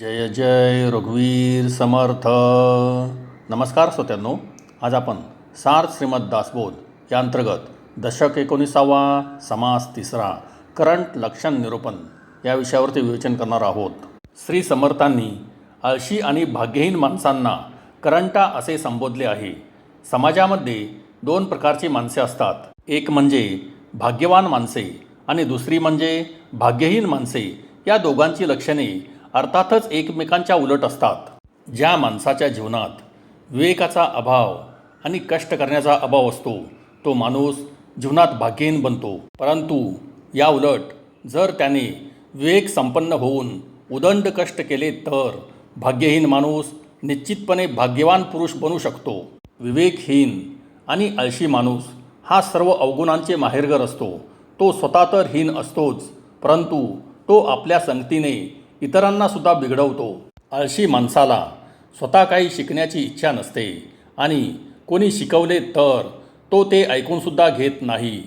जय जय रघुवीर समर्थ। नमस्कार श्रोत्यांनो आज आपण सार श्रीमद दासबोध या अंतर्गत दशक एकोणीसावा समास तिसरा करंट लक्षण निरूपण या विषयावरती विवेचन करणार आहोत. श्री समर्थांनी आळशी आणि भाग्यहीन माणसांना करंटा असे संबोधले आहे. समाजामध्ये दोन प्रकारची माणसे असतात. एक म्हणजे भाग्यवान माणसे आणि दुसरी म्हणजे भाग्यहीन माणसे या दोघांची लक्षणे अर्थातच एकमेकांच्या उलट असतात. ज्या माणसाच्या जीवनात विवेकाचा अभाव आणि कष्ट करण्याचा अभाव असतो तो माणूस जीवनात भाग्यहीन बनतो. परंतु या उलट जर त्याने विवेक संपन्न होऊन उदंड कष्ट केले तर भाग्यहीन माणूस निश्चितपणे भाग्यवान पुरुष बनू शकतो. विवेकहीन आणि आळशी माणूस हा सर्व अवगुणांचे माहेरघर असतो. तो स्वतः तर हीन असतोच परंतु तो आपल्या संगतीने इतरांनासुद्धा बिघडवतो. आळशी माणसाला स्वतः काही शिकण्याची इच्छा नसते आणि कोणी शिकवले तर तो ते ऐकूनसुद्धा घेत नाही.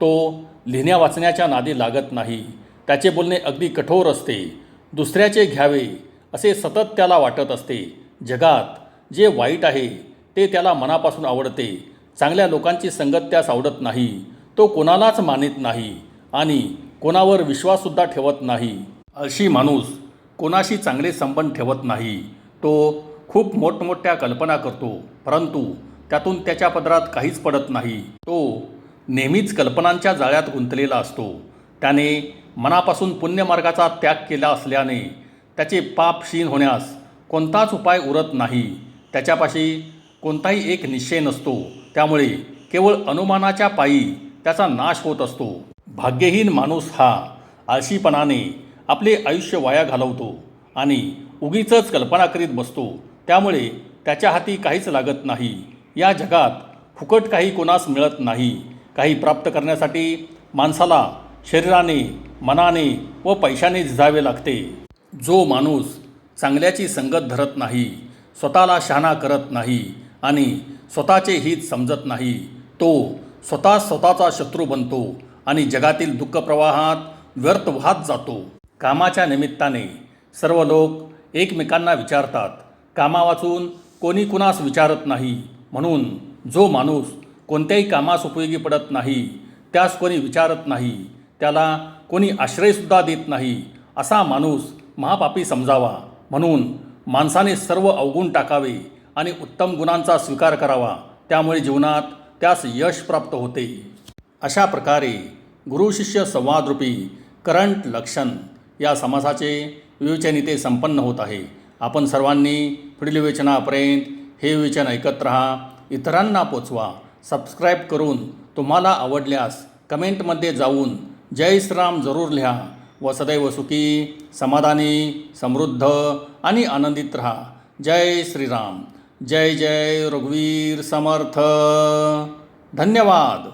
तो लिहिण्या वाचण्याच्या नादी लागत नाही. त्याचे बोलणे अगदी कठोर असते. दुसऱ्याचे घ्यावे असे सतत त्याला वाटत असते. जगात जे वाईट आहे ते त्याला मनापासून आवडते. चांगल्या लोकांची संगत त्यास आवडत नाही. तो कोणालाच मानित नाही आणि कोणावर विश्वाससुद्धा ठेवत नाही. अशी माणूस कोणाशी चांगले संबंध ठेवत नाही. तो खूप मोठमोठ्या कल्पना करतो परंतु त्यातून त्याच्या पदरात काहीच पडत नाही. तो नेहमीच कल्पनांच्या जाळ्यात गुंतलेला असतो. त्याने मनापासून पुण्यमार्गाचा त्याग केला असल्याने त्याचे पाप क्षीण होण्यास कोणताच उपाय उरत नाही. त्याच्यापाशी कोणताही एक निश्चय नसतो. त्यामुळे केवळ अनुमानाच्या पायी त्याचा नाश होत असतो. भाग्यहीन माणूस हा आळशीपणाने आपले आयुष्य वाया घालवतो आणि उगीचच कल्पना करीत बसतो. त्यामुळे त्याच्या हाती काहीच लागत नाही. या जगात फुकट काही कोणास मिळत नाही. काही प्राप्त करण्यासाठी माणसाला शरीराने मनाने व पैशाने झिजावे लागते. जो माणूस चांगल्याची संगत धरत नाही स्वतःला शहाणा करत नाही आणि स्वतःचे हित समजत नाही तो स्वतः स्वतःचा शत्रू बनतो आणि जगातील दुःखप्रवाहात व्यर्थ वाहत जातो. कामाच्या निमित्ताने सर्व लोक एकमेकांना विचारतात कामा वाचून कोणी कुणास विचारत नाही म्हणून जो माणूस कोणत्याही कामास उपयोगी पडत नाही त्यास कोणी विचारत नाही त्याला कोणी आश्रयसुद्धा देत नाही असा माणूस महापापी समजावा. म्हणून माणसाने सर्व अवगुण टाकावे आणि उत्तम गुणांचा स्वीकार करावा. त्यामुळे जीवनात त्यास यश प्राप्त होते. अशा प्रकारे गुरु शिष्य संवादरूपी करंट लक्षण या समासाचे विवेचन इथे संपन्न होत आहे. आपण सर्वांनी पुढील विवेचनापर्यंत हे विवेचन ऐकत राहा. इतरांना पोचवा. सबस्क्राईब करून तुम्हाला आवडल्यास कमेंटमध्ये जाऊन जय श्रीराम जरूर लिहा. व सदैव सुखी समाधानी समृद्ध आणि आनंदित राहा. जय श्रीराम. जय जय रघुवीर समर्थ. धन्यवाद.